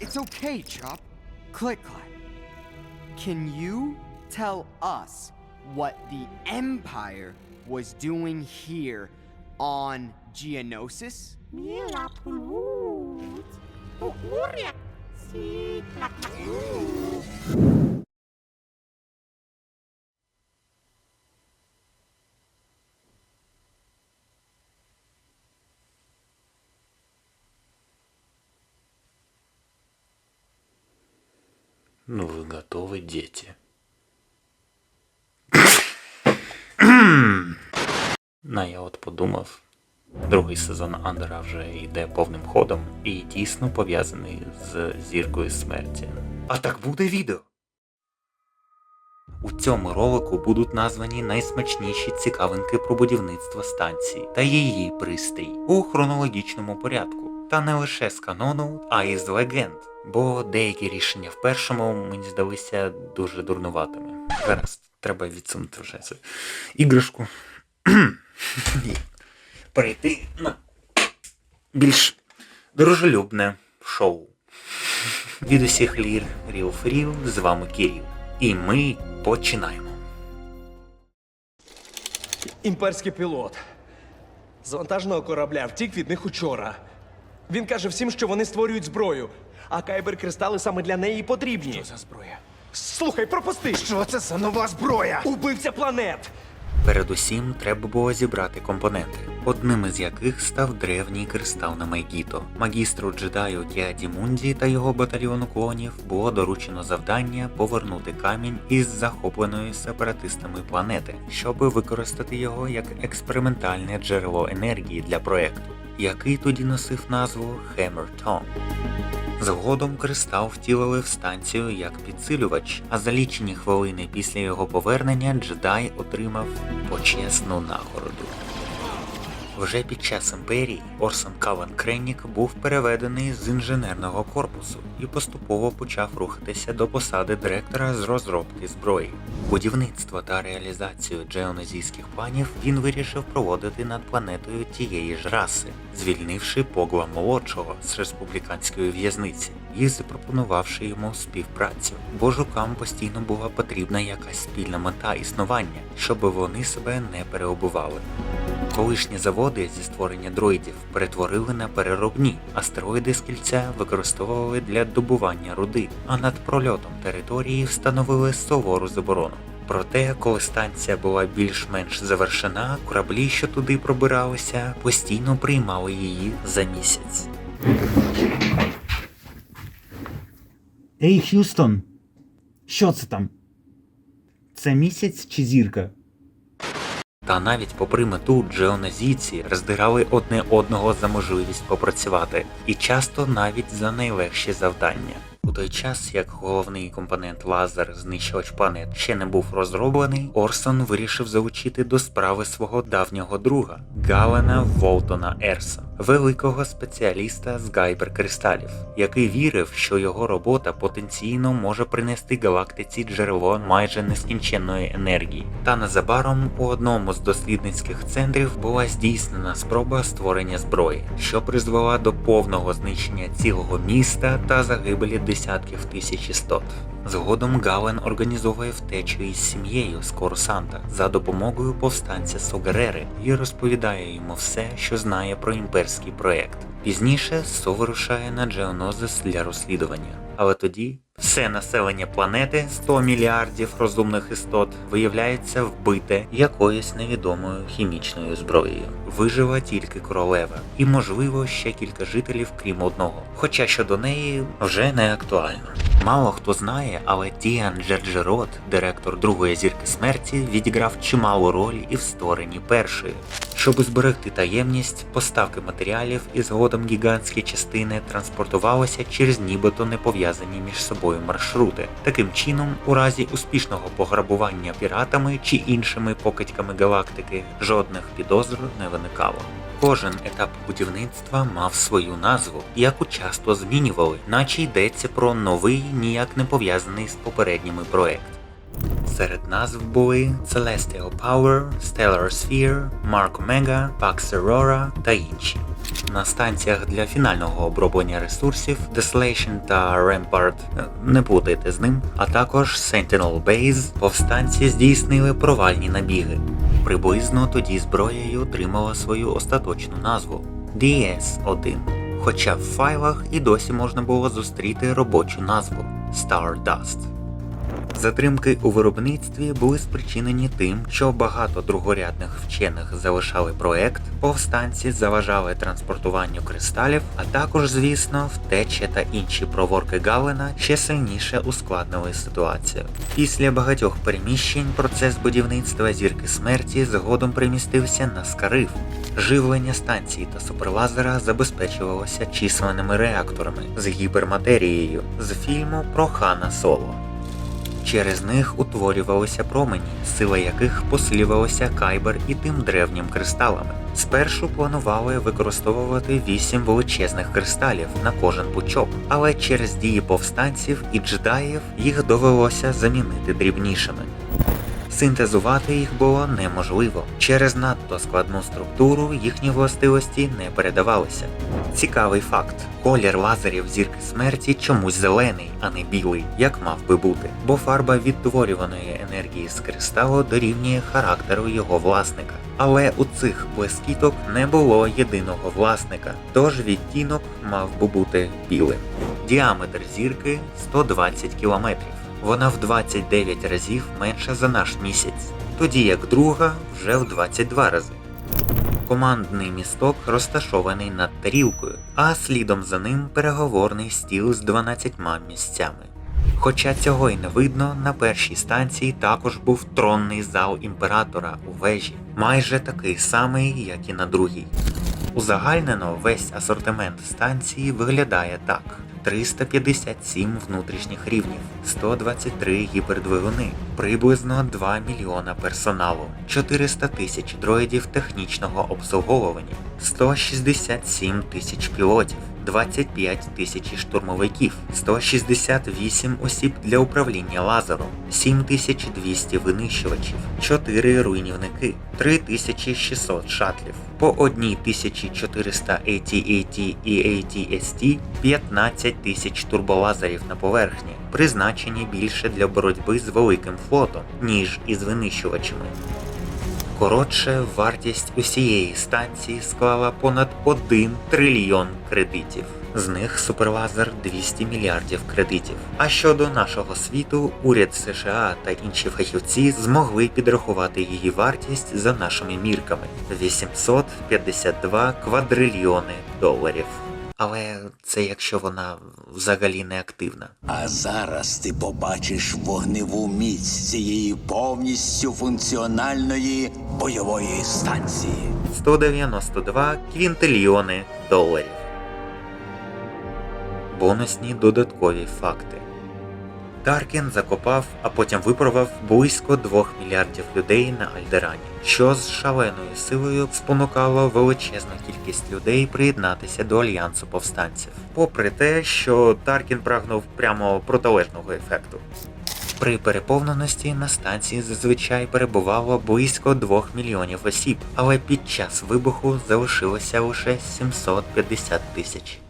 It's okay, Chop. Click clack. Can you tell us what the Empire was doing here on Geonosis? Ну, вы готовы, дети? На, я от подумав. Другий сезон Андера вже йде повним ходом і тісно пов'язаний з зіркою смерті. А так буде відео. У цьому ролику будуть названі найсмачніші цікавинки про будівництво станції та її пристрій у хронологічному порядку. Та не лише з канону, а й з легенд. Бо деякі рішення в першому мені здалися дуже дурнуватими. Зараз треба відсунути вже цю іграшку. Перейти на більш дружелюбне шоу. Від усіх лір Ріл Фріл, з вами Кирил. І ми починаємо. Імперський пілот з вантажного корабля втік від них учора. Він каже всім, що вони створюють зброю, а кайбер-кристали саме для неї потрібні. Що за зброя? Слухай, пропусти! Що це за нова зброя? Убивця планет! Передусім треба було зібрати компоненти, одним із яких став древній кристал на Майгіто. Магістру джедаю Кіаді Мунді та його батальйону клонів було доручено завдання повернути камінь із захопленої сепаратистами планети, щоб використати його як експериментальне джерело енергії для проекту, який тоді носив назву Tome. Згодом кристал втілили в станцію як підсилювач, а за лічені хвилини після його повернення джедай отримав почесну нагороду. Вже під час імперії Орсон Калан Креннік був переведений з інженерного корпусу і поступово почав рухатися до посади директора з розробки зброї. Будівництво та реалізацію джеонезійських планів він вирішив проводити над планетою тієї ж раси, звільнивши Погла молодшого з республіканської в'язниці і запропонувавши йому співпрацю, бо жукам постійно була потрібна якась спільна мета існування, щоб вони себе не переобували. Колишні заводи зі створення дроїдів перетворили на переробні. Астероїди з кільця використовували для добування руди, а над прольотом території встановили сувору заборону. Проте, коли станція була більш-менш завершена, кораблі, що туди пробиралися, постійно приймали її за місяць. Ей, Х'юстон! Що це там? Це місяць чи зірка? Та навіть попри мету джеонезійці роздирали одне одного за можливість попрацювати, і часто навіть за найлегші завдання. У той час, як головний компонент лазер знищувач планет ще не був розроблений, Орсон вирішив залучити до справи свого давнього друга Галена Волтона Ерса, великого спеціаліста з гайперкристалів, який вірив, що його робота потенційно може принести галактиці джерело майже нескінченної енергії. Та незабаром у одному з дослідницьких центрів була здійснена спроба створення зброї, що призвела до повного знищення цілого міста та загибелі десятків тисяч істот. Згодом Гален організовує втечу із сім'єю з Корусанта за допомогою повстанця Согерери і розповідає йому все, що знає про імперський проект. Пізніше Со вирушає на Джеонозис для розслідування. Але тоді все населення планети 100 мільярдів розумних істот виявляється вбите якоюсь невідомою хімічною зброєю. Вижила тільки королева, і можливо ще кілька жителів, крім одного. Хоча щодо неї вже не актуально. Мало хто знає, але Діан Джерджерот, директор другої зірки смерті, відіграв чималу роль і в створенні першої. Щоб зберегти таємність, поставки матеріалів і згодом гігантські частини транспортувалися через нібито не пов'язані між собою маршрути. Таким чином, у разі успішного пограбування піратами чи іншими покидьками галактики, жодних підозр не виникало. Кожен етап будівництва мав свою назву, яку часто змінювали, наче йдеться про новий, ніяк не пов'язаний з попередніми проект. Серед назв були Celestial Power, Stellar Sphere, Mark Omega, Pax Aurora та інші. на станціях для фінального оброблення ресурсів Desolation та Rampart, е, не путайте з ним, а також Sentinel Base, повстанці здійснили провальні набіги. Приблизно тоді зброя й отримала свою остаточну назву DS-1, хоча в файлах і досі можна було зустріти робочу назву Stardust. Затримки у виробництві були спричинені тим, що багато другорядних вчених залишали проект, повстанці заважали транспортуванню кристалів, а також, звісно, втеча та інші проворки Галена ще сильніше ускладнили ситуацію. Після багатьох переміщень процес будівництва зірки смерті згодом примістився на Скариф. Живлення станції та суперлазера забезпечувалося численними реакторами з гіперматерією з фільму про Хана Соло. Через них утворювалися промені, сила яких посилювалася кайбер і тим древнім кристалами. Спершу планували використовувати вісім величезних кристалів на кожен пучок, але через дії повстанців і джедаїв їх довелося замінити дрібнішими. Синтезувати їх було неможливо. Через надто складну структуру їхні властивості не передавалися. Цікавий факт: колір лазерів зірки смерті чомусь зелений, а не білий, як мав би бути, бо фарба відтворюваної енергії з кристалу дорівнює характеру його власника. Але у цих блискіток не було єдиного власника, тож відтінок мав би бути білим. Діаметр зірки 120 кілометрів. Вона в 29 разів менша за наш місяць, тоді як друга вже в 22 рази. Командний місток розташований над тарілкою, а слідом за ним переговорний стіл з 12 місцями. Хоча цього й не видно, на першій станції також був тронний зал імператора у вежі, майже такий самий, як і на другій. Узагальнено весь асортимент станції виглядає так: 357 внутрішніх рівнів, 123 гіпердвигуни, приблизно 2 мільйона персоналу, 400 тисяч дроїдів технічного обслуговування, 167 тисяч пілотів. 25 тисяч штурмовиків, 168 осіб для управління лазером, 7200 винищувачів, 4 руйнівники, 3600 шатлів, по 1400 AT-AT і AT-ST, 15 тисяч турболазерів на поверхні, призначені більше для боротьби з великим флотом, ніж із винищувачами. Коротше, вартість усієї станції склала понад 1 трильйон кредитів. З них суперлазер 200 мільярдів кредитів. А щодо нашого світу, уряд США та інші фахівці змогли підрахувати її вартість за нашими мірками 852 квадрильйони доларів. Але це якщо вона взагалі не активна. А зараз ти побачиш вогневу міць цієї повністю функціональної бойової станції. 192 квінтильйони доларів. Бонусні додаткові факти. Таркін закопав, а потім випробував близько 2 мільярдів людей на Альдерані, що з шаленою силою спонукало величезну кількість людей приєднатися до альянсу повстанців, попри те, що Таркін прагнув прямо протилежного ефекту. При переповненості на станції зазвичай перебувало близько 2 мільйонів осіб, але під час вибуху залишилося лише 750 тисяч.